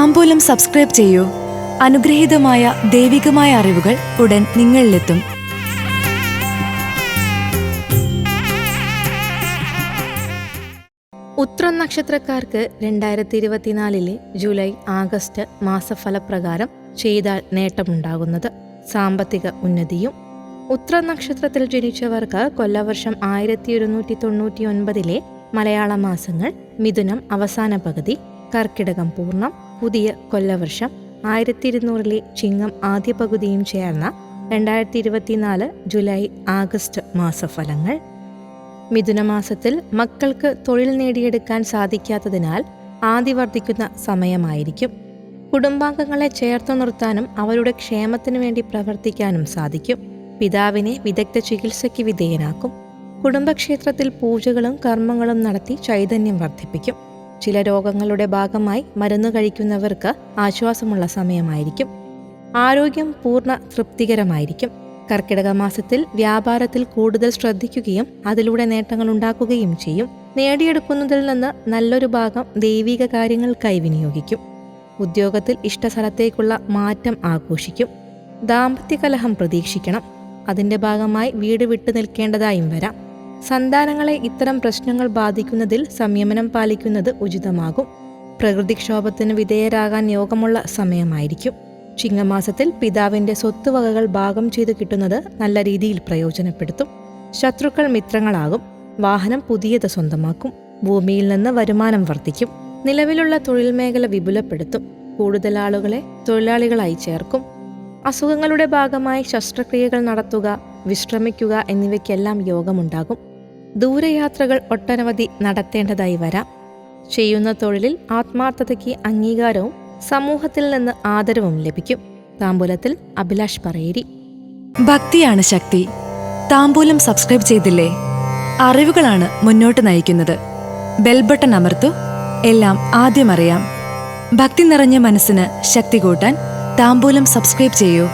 താമ്പൂലം subscribe ചെയ്യൂ. അനുഗ്രഹീതമായ ദൈവികമായ അറിവുകൾ ഉടൻ നിങ്ങളിലെത്തും. ഉത്രം നക്ഷത്രക്കാർക്ക് രണ്ടായിരത്തി ഇരുപത്തിനാലിലെ ജൂലൈ ആഗസ്റ്റ് മാസഫലപ്രകാരം ചെയ്താൽ നേട്ടമുണ്ടാകുന്നത് സാമ്പത്തിക ഉന്നതിയും. ഉത്ര നക്ഷത്രത്തിൽ ജനിച്ചവർക്ക് കൊല്ലവർഷം ആയിരത്തി ഒരുന്നൂറ്റി തൊണ്ണൂറ്റി ഒൻപതിലെ മലയാള മാസങ്ങൾ മിഥുനം അവസാന പകുതി കർക്കിടകം പൂർണം പുതിയ കൊല്ലവർഷം ആയിരത്തി ഇരുന്നൂറിലെ ചിങ്ങം ആദ്യ പകുതിയും ചേർന്ന രണ്ടായിരത്തി ഇരുപത്തിനാല് ജൂലൈ ആഗസ്റ്റ് മാസഫലങ്ങൾ. മിഥുനമാസത്തിൽ മക്കൾക്ക് തൊഴിൽ നേടിയെടുക്കാൻ സാധിക്കാത്തതിനാൽ ആദി വർദ്ധിക്കുന്ന സമയമായിരിക്കും. കുടുംബാംഗങ്ങളെ ചേർത്തു നിർത്താനും അവരുടെ ക്ഷേമത്തിനു വേണ്ടി പ്രവർത്തിക്കാനും സാധിക്കും. പിതാവിനെ വിദഗ്ധ ചികിത്സയ്ക്ക് വിധേയനാക്കും. കുടുംബക്ഷേത്രത്തിൽ പൂജകളും കർമ്മങ്ങളും നടത്തി ചൈതന്യം വർദ്ധിപ്പിക്കും. ചില രോഗങ്ങളുടെ ഭാഗമായി മരുന്ന് കഴിക്കുന്നവർക്ക് ആശ്വാസമുള്ള സമയമായിരിക്കും. ആരോഗ്യം പൂർണ തൃപ്തികരമായിരിക്കും. കർക്കിടക മാസത്തിൽ വ്യാപാരത്തിൽ കൂടുതൽ ശ്രദ്ധിക്കുകയും അതിലൂടെ നേട്ടങ്ങൾ ഉണ്ടാക്കുകയും ചെയ്യും. നേടിയെടുക്കുന്നതിൽ നിന്ന് നല്ലൊരു ഭാഗം ദൈവിക കാര്യങ്ങൾക്കായി വിനിയോഗിക്കും. ഉദ്യോഗത്തിൽ ഇഷ്ടസ്ഥലത്തേക്കുള്ള മാറ്റം ആഘോഷിക്കും. ദാമ്പത്യ കലഹം പ്രതീക്ഷിക്കണം. അതിന്റെ ഭാഗമായി വീട് വിട്ടു നിൽക്കേണ്ടതായും വരാം. സന്താനങ്ങളെ ഇത്തരം പ്രശ്നങ്ങൾ ബാധിക്കുന്നതിൽ സംയമനം പാലിക്കുന്നത് ഉചിതമാകും. പ്രകൃതിക്ഷോഭത്തിന് വിധേയരാകാൻ യോഗമുള്ള സമയമായിരിക്കും. ചിങ്ങമാസത്തിൽ പിതാവിന്റെ സ്വത്തുവകകൾ ഭാഗം ചെയ്ത് കിട്ടുന്നത് നല്ല രീതിയിൽ പ്രയോജനപ്പെടുത്തും. ശത്രുക്കൾ മിത്രങ്ങളാകും. വാഹനം പുതിയത് സ്വന്തമാക്കും. ഭൂമിയിൽ നിന്ന് വരുമാനം വർദ്ധിക്കും. നിലവിലുള്ള തൊഴിൽ മേഖല വിപുലപ്പെടുത്തും. കൂടുതൽ ആളുകളെ തൊഴിലാളികളായി ചേർക്കും. അസുഖങ്ങളുടെ ഭാഗമായി ശസ്ത്രക്രിയകൾ നടത്തുക വിശ്രമിക്കുക എന്നിവയ്ക്കെല്ലാം യോഗമുണ്ടാകും. ദൂരയാത്രകൾ ഒട്ടനവധി നടത്തേണ്ടതായി വരാം. ചെയ്യുന്ന തൊഴിലിൽ ആത്മാർത്ഥതയ്ക്ക് അംഗീകാരവും സമൂഹത്തിൽ നിന്ന് ആദരവും ലഭിക്കും. താമ്പൂലത്തിൽ അഭിലാഷ് പറയേരി. ഭക്തിയാണ് ശക്തി. താമ്പൂലം സബ്സ്ക്രൈബ് ചെയ്തില്ലേ? അറിവുകളാണ് മുന്നോട്ട് നയിക്കുന്നത്. ബെൽബട്ടൺ അമർത്തു. എല്ലാം ആദ്യം അറിയാം. ഭക്തി നിറഞ്ഞ മനസ്സിന് ശക്തി കൂട്ടാൻ താമ്പൂലം സബ്സ്ക്രൈബ് ചെയ്യൂ.